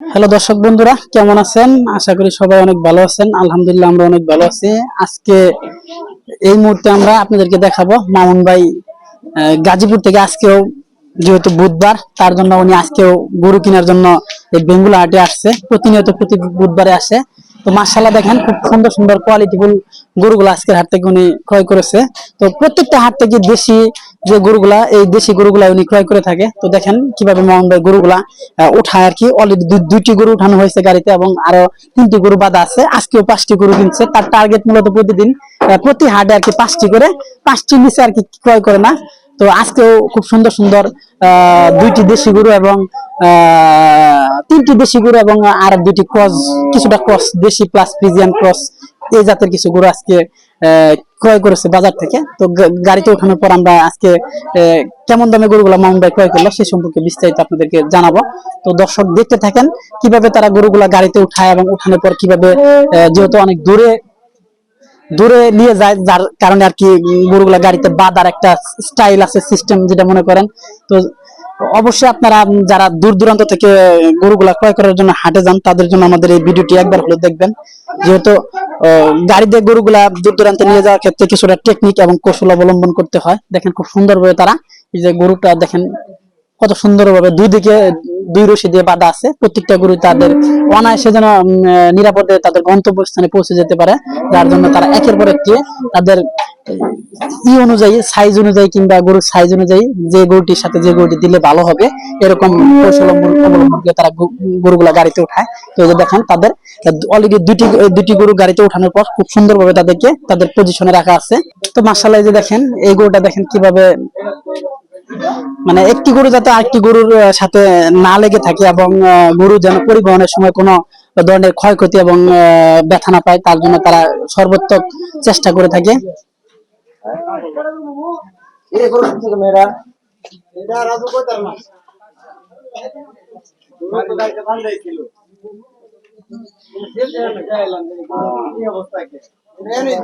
Hello দর্শক বন্ধুরা, কেমন আছেন? আশা করি সবাই অনেক ভালো আছেন। আলহামদুলিল্লাহ আমরা অনেক ভালো আছি। আজকে এই মুহূর্তে আমরা আপনাদেরকে দেখাবো মামুন ভাই গাজীপুর থেকে আজকেও যেহেতু বুধবার, তার জন্য উনি আজকেও গরু কেনার জন্য এই বেঙ্গুলা হাটে আসছে। প্রতিনিয়ত প্রতি বুধবারে আসে। তো মার্শাল্লাহ দেখেন খুব সুন্দর সুন্দর কোয়ালিটিফুল গরুগুলো আজকের হাট থেকে উনি ক্রয় করেছে। তো প্রত্যেকটা হাট থেকে দেশি যে গরুগুলা এই দেশি গরুগুলা উনি ক্রয় করে থাকে। তো দেখেন কীভাবে মোহন ভাই গরুগুলা উঠায় আর কি। অলরেডি দুইটি গরু উঠানো হয়েছে গাড়িতে এবং আরও তিনটি গরু বাঁধা আছে। আজকেও পাঁচটি গরু কিনছে। তার টার্গেট মূলত প্রতিদিন প্রতি হাটে আর কি পাঁচটি করে পাঁচটি নিচে আর কি ক্রয় করে না। তো আজকেও খুব সুন্দর সুন্দর দুইটি দেশি গরু এবং আহ, তিনটি দেশি গরু এবং আর দুইটি ক্রস, কিছুটা ক্রস, দেশি প্লাস ফ্রিজিয়ান ক্রস, এই জাতের কিছু গরু আজকে ক্রয় করেছে বাজার থেকে। তো গাড়িতে ওঠানোর পর আমরা আজকে কেমন দামে গরুগুলো মামুন ভাই ক্রয় করল সেই সম্পর্কে বিস্তারিত আপনাদেরকে জানাব। তো দর্শক দেখতে থাকেন, কীভাবে তারা গরুগুলা গাড়িতে উঠায় এবং উঠানোর পর কীভাবে যেহেতু অনেক দূরে দূরে নিয়ে যায়, যার কারণে আর কি গরুগুলা গাড়িতে বাঁধার একটা স্টাইল আছে সিস্টেম যেটা মনে করেন। তো অবশ্যই আপনারা যারা দূর দূরান্ত থেকে গরুগুলা ক্রয় করার জন্য হাটে যান তাদের জন্য আমাদের এই ভিডিওটি একবার হলে দেখবেন। যেহেতু আহ, দিয়ে গরুগুলা দূর দূরান্তে নিয়ে যাওয়ার ক্ষেত্রে কিছুটা টেকনিক এবং কৌশল অবলম্বন করতে হয়। দেখেন খুব সুন্দরভাবে তারা এই যে গরুটা দেখেন কত সুন্দরভাবে দুই দিকে, দুই রশি দিয়ে বাঁধা আছে। প্রত্যেকটা গরু তাদের অনায়াসে যেন নিরাপদে তাদের গন্তব্যস্থানে পৌঁছে যেতে পারে। যার জন্য তারা একের পর একটি তাদের ই অনুযায়ী সাইজ অনুযায়ী কিংবা গরুর সাইজ অনুযায়ী যে গরুটির সাথে যে গরুটি দিলে ভালো হবে, এরকম কৌশল অবলম্বন করে তারা গরু- গরুগুলা গাড়িতে উঠায় তো এই যে দেখেন, তাদের অলরেডি দুটি দুটি গরু গাড়িতে উঠানোর পর খুব সুন্দরভাবে তাদেরকে, তাদের পজিশনে রাখা আছে। তো মার্শাল্লাহ যে দেখেন, এই গরুটা দেখেন কীভাবে মানে একটি গরু যাতে আরেকটি গরুর সাথে না লেগে থাকে এবং গরু যেন পরিবহনের সময় কোনো ধরনের ক্ষয়ক্ষতি এবং ব্যথা না পায় তার জন্য তারা সর্বোত্তক চেষ্টা করে থাকে।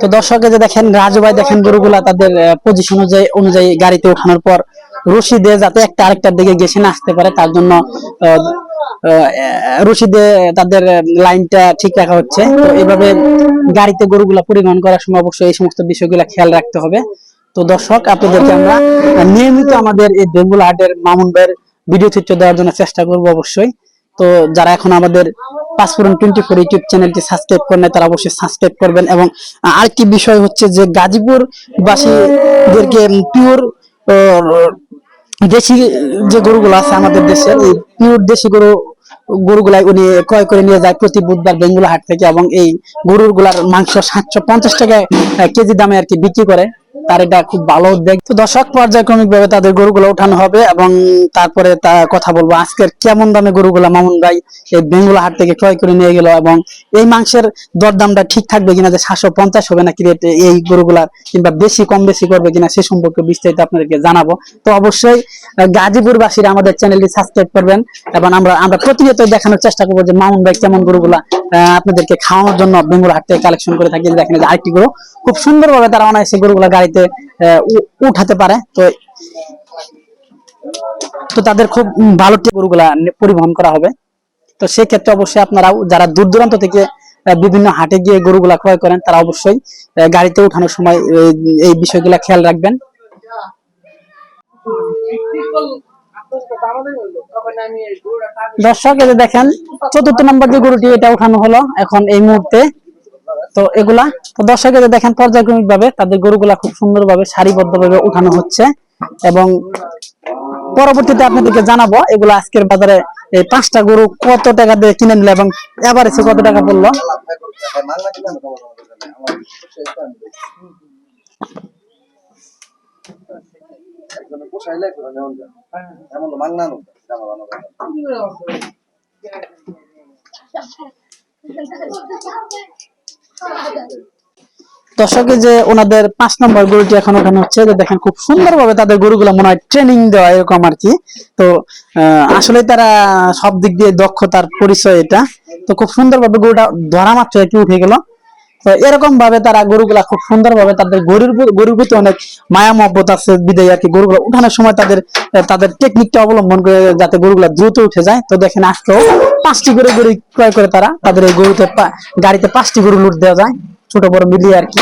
তো দর্শকে যে দেখেন রাজু ভাই দেখেন গরুগুলা তাদের পজিশন অনুযায়ী অনুযায়ী গাড়িতে ওঠানোর পর রশি দিয়ে যাতে একটা আরেকটার দিকে গেছে না আসতে পারে তার জন্য আহ, আহ, রশি দিয়ে তাদের লাইনটা ঠিক রাখা হচ্ছে। তো গাড়িতে গরুগুলা পরিবহন করার সময় অবশ্যই এই সমস্ত বিষয়গুলো খেয়াল রাখতে হবে। তো দর্শক আপনাদেরকে আমরা নিয়মিত আমাদের এই বেঙ্গুল হাটের মামুন ভাইয়ের ভিডিও চিত্র দেওয়ার জন্য চেষ্টা করব অবশ্যই। তো যারা এখন আমাদের পাসপোর্ট টোয়েন্টি ফোর ইউটিউব চ্যানেলটি সাবস্ক্রাইব করেন তারা অবশ্যই সাবস্ক্রাইব করবেন। এবং আরেকটি বিষয় হচ্ছে যে গাজীপুরবাসীদেরকে পিওর দেশি যে গরুগুলো আছে আমাদের দেশের এই পিওর দেশি গরু, গরুগুলাই উনি ক্রয় করে নিয়ে যায় প্রতি বুধবার বেঙ্গুলা হাট থেকে এবং এই গরুরগুলার মাংস সাতশো পঞ্চাশ টাকায় কেজি দামে আর কি বিক্রি করে। তার এটা খুব ভালো উদ্যোগ তো দর্শক পর্যায়ক্রমিক ভাবে তাদের গরুগুলো উঠানো হবে এবং তারপরে তা কথা বলব, আজকের কেমন দামে গরুগুলা মামুন ভাই এই বেঙ্গুলা হাট থেকে ক্রয় করে নিয়ে গেল এবং এই মাংসের দরদামটা ঠিক থাকবে কিনা যে সাতশো পঞ্চাশ হবে নাকি রেট এই গরুগুলা কিংবা বেশি, কম বেশি করবে কিনা সে সম্পর্কে বিস্তারিত আপনাদেরকে জানাব। তো অবশ্যই গাজীপুরবাসীরা আমাদের চ্যানেলটি সাবস্ক্রাইব করবেন এবং আমরা আমরা প্রতিনিয়ত দেখানোর চেষ্টা করব যে মামুন ভাই কেমন গরুগুলা আপনাদেরকে খাওয়ানোর জন্য বেঙ্গুলা হাট থেকে কালেকশন করে থাকি। দেখেন যে আরেকটি গরু। খুব সুন্দরভাবে তারা অনায়াসে গরুগুলা গাড়িতে উঠাতে পারে। তো তো তাদের খুব ভালো গরুগুলা পরিবহন করা হবে। তো সেক্ষেত্রে অবশ্যই আপনারা যারা দূর দূরান্ত থেকে বিভিন্ন হাটে গিয়ে গরুগুলা ক্রয় করেন, তারা অবশ্যই গাড়িতে উঠানোর সময় এই বিষয়গুলা খেয়াল রাখবেন। দর্শক, এই দেখেন, চতুর্থ নম্বর যে গরুটি, এটা উঠানো হলো এখন এই মুহূর্তে। তো এগুলা, তো দর্শক, এই দেখেন পর্যায়ক্রমিক ভাবে তাদের গরুগুলা খুব সুন্দরভাবে সারিবদ্ধ ভাবে উঠানো হচ্ছে। এবং পরবর্তীতে আপনাদেরকে জানাব, এগুলো আজকের বাজারে এই পাঁচটা গরু কত টাকা দিয়ে কিনে নিল এবং এভারেজে কত টাকা পড়ল? নো দর্শকে যে ওনাদের পাঁচ নম্বর গরুটি এখন ওখানে হচ্ছে, যে দেখেন খুব সুন্দরভাবে তাদের গরুগুলো মনে হয় ট্রেনিং দেওয়া এরকম আর কি। তো আসলে তারা সব দিক দিয়ে দক্ষতার পরিচয় এটা। তো খুব সুন্দরভাবে গরুটা ধরা মাত্র একটু উঠে গেল। এরকম ভাবে তারা গরুগুলা খুব সুন্দর ভাবে তাদের গরুর গরুর প্রতি অনেক মায়া মহব্বত আছে, বিদায় আর কি। গরুগুলা উঠানোর সময় তাদের তাদের টেকনিকটা অবলম্বন করে যাতে গরুগুলা দ্রুত উঠে যায়। তো দেখেন আজকেও পাঁচটি করে গরু ক্রয় করে তারা তাদের এই গরুতে গাড়িতে পাঁচটি গরু লুট দেওয়া যায়, ছোট, বড় মিলিয়ে আর কি।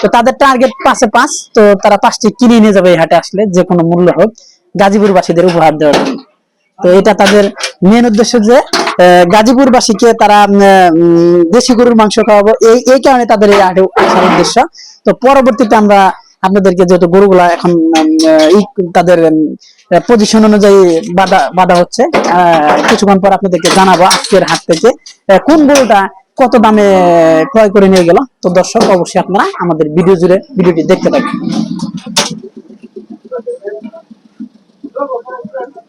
তো তাদের টার্গেট পাঁচে পাঁচ, তো তারা পাঁচটি কিনে নিয়ে যাবে এই হাটে আসলে, যে কোনো মূল্য হোক। গাজীপুর বাসীদের উপহার দেওয়ার জন্য। তো এটা তাদের মেন উদ্দেশ্য যে গাজীপুরবাসীকে তারা দেশি গরুর মাংস খাওয়াবো। এই এই কারণে তাদের এই হাটে আসার উদ্দেশ্য। তো পরবর্তীতে আমরা আপনাদেরকে যেহেতু গরুগুলা এখন তাদের পজিশন অনুযায়ী বাধা বাধা হচ্ছে কিছুক্ষণ পর আপনাদেরকে জানাব আজকের হাট থেকে কোন গরুটা কত দামে ক্রয় করে নিয়ে গেল। তো দর্শক, অবশ্যই আপনারা আমাদের ভিডিও জুড়ে ভিডিওটি দেখতে থাকুন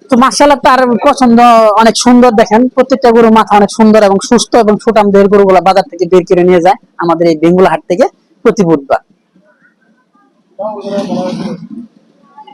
তো মার্শাল্লাহ তার পছন্দ অনেক সুন্দর দেখেন। প্রত্যেকটা গরু মাথা অনেক সুন্দর এবং সুস্থ এবং সুটাম দেহের গরুগুলা বাজার থেকে বের করে নিয়ে যায় আমাদের এই বেঙ্গুলা হাট থেকে প্রতি বুধবার।